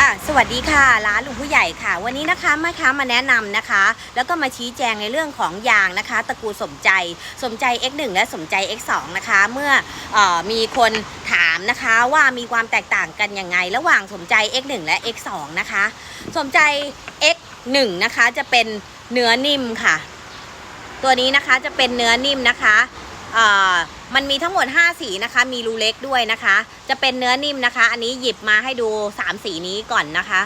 อะสวัสดีค่ะ ร้านลุงผู้ใหญ่ค่ะ วันนี้นะคะแม่ค้ามาแนะนำนะคะ แล้วก็มาชี้แจงในเรื่องของยางนะคะ ตระกูลสมใจสมใจ X1 และสมใจ X2 นะคะ เมื่อออมีคนถามนะคะว่ามีความแตกต่างกันยังไง ระหว่างสมใจ X1 และ X2 นะคะ สมใจ X1 นะคะจะเป็นเนื้อนิ่มค่ะ ตัวนี้นะคะจะเป็นเนื้อนิ่มนะคะ มันมีทั้งหมด 5 สีนะคะ มีรูเล็กด้วยนะคะ จะเป็นเนื้อนิ่มนะคะ อันนี้หยิบมาให้ดู 3 สีนี้ก่อนนะคะ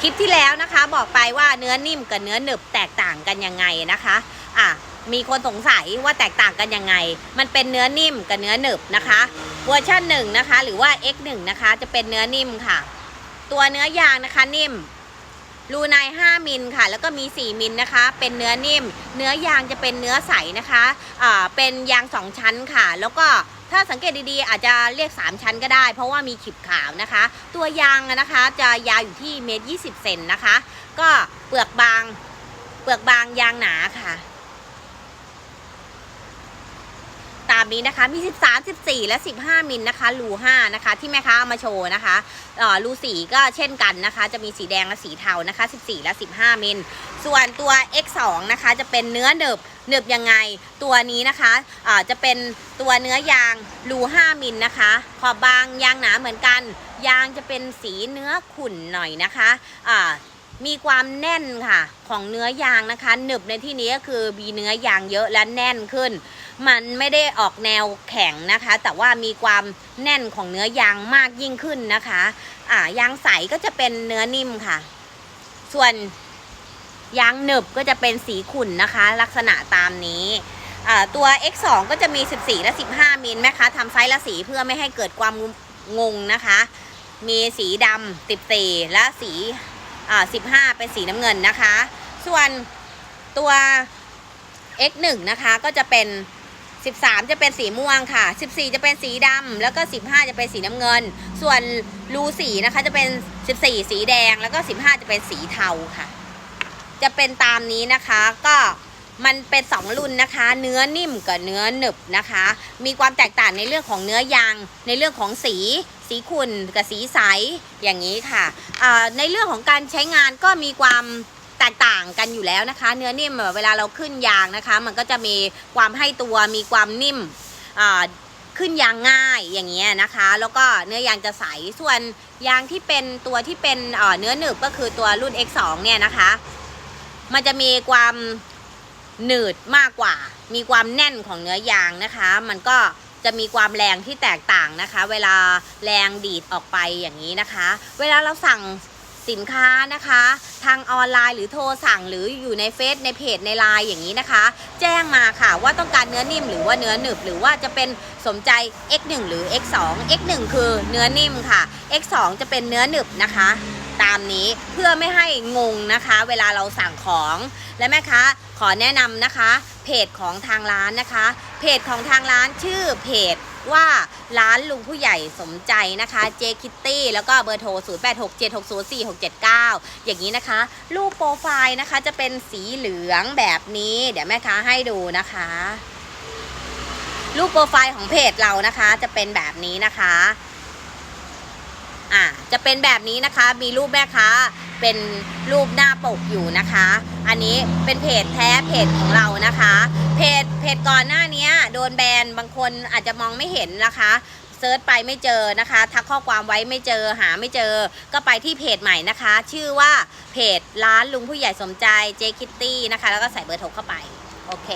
คลิปที่แล้วนะคะ บอกไปว่าเนื้อนิ่มกับเนื้อหนึบแตกต่างกันยังไงนะคะ อะมีคนสงสัยว่าแตกต่างกันยังไง มันเป็นเนื้อนิ่มกับเนื้อหนึบนะคะ เวอร์ชันหนึ่งนะคะ หรือว่า X1 นะคะ จะเป็นเนื้อนิ่มค่ะ ตัวเนื้อยางนะคะนิ่ม รูไน5มิลค่ะ แล้วก็มี 4 มิลนะคะ เป็นเนื้อนิ่ม เนื้อยางจะเป็นเนื้อใสนะคะอ่าเป็นยาง 2 ชั้นค่ะ แล้วก็ถ้าสังเกตดีๆ อาจจะเรียก 3 ชั้นก็ได้ เพราะว่ามีขีบขาวนะคะ ตัวยางนะคะจะยาวอยู่ที่เมตรยีเซนนะคะ ก็เปลือกบาง เปลือกบางยางหนาค่ะ ตามนี้นะคะ มี 13 14 และ 15 มิลนะคะรู5นะคะ ที่แม่ค้าเอามาโชว์นะคะรูสีก็เช่นกันนะคะ จะมีสีแดงและสีเทานะคะ 14 และ 15 มิล ส่วนตัว X2 นะคะ จะเป็นเนื้อหนึบหนึบยังไงตัวนี้นะคะอ่าจะเป็นตัวเนื้อยางรู5มิลนะคะ ขอบบางยางหนาเหมือนกัน ยางจะเป็นสีเนื้อขุ่นหน่อยนะคะอ่า มีความแน่นค่ะของเนื้อยางนะคะหนึบในที่นี้ก็คือมีเนื้อยางเยอะและแน่นขึ้น มันไม่ได้ออกแนวแข็งนะคะ แต่ว่ามีความแน่นของเนื้อยางมากยิ่งขึ้นนะคะอ่ายางใสก็จะเป็นเนื้อนิ่มค่ะ ส่วนยางหนึบก็จะเป็นสีขุ่นนะคะ ลักษณะตามนี้อ่าตัว X2 ก็จะมี 14 และ 15 มิลแม่ค้าทำไซส์ละสีเพื่อไม่ให้เกิดความงงนะคะ มีสีดำ14และสี อ่า15 เป็นสีน้ำเงินนะคะ ส่วนตัว X1 นะคะก็จะเป็น 13 จะเป็นสีม่วงค่ะ 14 จะเป็นสีดำแล้วก็ 15 จะเป็นสีน้ำเงิน ส่วนรูสีนะคะจะเป็น 14 สีแดงแล้วก็ 15 จะเป็นสีเทาค่ะ จะเป็นตามนี้นะคะก็ มันเป็น 2 รุ่นนะคะ เนื้อนิ่มกับเนื้อหนึบนะคะ มีความแตกต่างในเรื่องของเนื้อยาง ในเรื่องของสี สีขุ่นกับสีใสอย่างนี้ค่ะในเรื่องของการใช้งานก็มีความแตกต่างกันอยู่แล้วนะคะ เนื้อนิ่มเวลาเราขึ้นยางนะคะ มันก็จะมีความให้ตัวมีความนิ่มขึ้นยางง่ายอย่างเงี้ยนะคะ แล้วก็เนื้อยางจะใสส่วนยางที่เป็นตัวที่เป็นเอ่อเนื้อหนึบก็คือตัวรุ่น X2 เนี่ยนะคะ มันจะมีความ หนืดมากกว่า มีความแน่นของเนื้อยางนะคะ มันก็จะมีความแรงที่แตกต่างนะคะ เวลาแรงดีดออกไปอย่างนี้นะคะ เวลาเราสั่งสินค้านะคะ ทางออนไลน์หรือโทรสั่งหรืออยู่ในเฟซในเพจในไลน์อย่างนี้นะคะ แจ้งมาค่ะว่าต้องการเนื้อนิ่มหรือว่าเนื้อหนึบหรือว่าจะเป็นสมใจ X1 หรือ X2 X1 คือเนื้อนิ่มค่ะ X2 จะเป็นเนื้อหนึบนะคะ ตามนี้เพื่อไม่ให้งงนะคะ เวลาเราสั่งของและแม่ค้า ขอแนะนำนะคะ เพจของทางร้านนะคะ เพจของทางร้านชื่อเพจว่าร้านลุงผู้ใหญ่สมใจนะคะเจคิตตี้แล้วก็เบอร์โทร 0867604679 อย่างนี้นะคะ รูปโปรไฟล์นะคะจะเป็นสีเหลืองแบบนี้ เดี๋ยวแม่ค้าให้ดูนะคะ รูปโปรไฟล์ของเพจเรานะคะจะเป็นแบบนี้นะคะ อะจะเป็นแบบนี้นะคะ มีรูปแม่ค้า เป็นรูปหน้าปกอยู่นะคะ อันนี้เป็นเพจแท้เพจของเรานะคะ เพจเพจก่อนหน้านี้โดนแบนบางคนอาจจะมองไม่เห็นนะคะเซิร์ชไปไม่เจอนะคะ ทักข้อความไว้ไม่เจอหาไม่เจอ ก็ไปที่เพจใหม่นะคะ ชื่อว่าเพจร้านลุงผู้ใหญ่สมใจเจคิตตี้นะคะ แล้วก็ใส่เบอร์โทรเข้าไปโอเค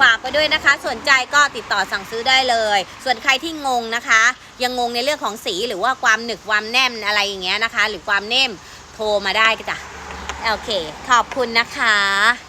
ฝากไปด้วยนะคะ สนใจก็ติดต่อสั่งซื้อได้เลย ส่วนใครที่งงนะคะ ยังงงในเรื่องของสีหรือว่าความหนึบความแน่นอะไรอย่างเงี้ยนะคะ หรือความเน่ม โทรมาได้ก็จ้ะโอเค ขอบคุณนะคะ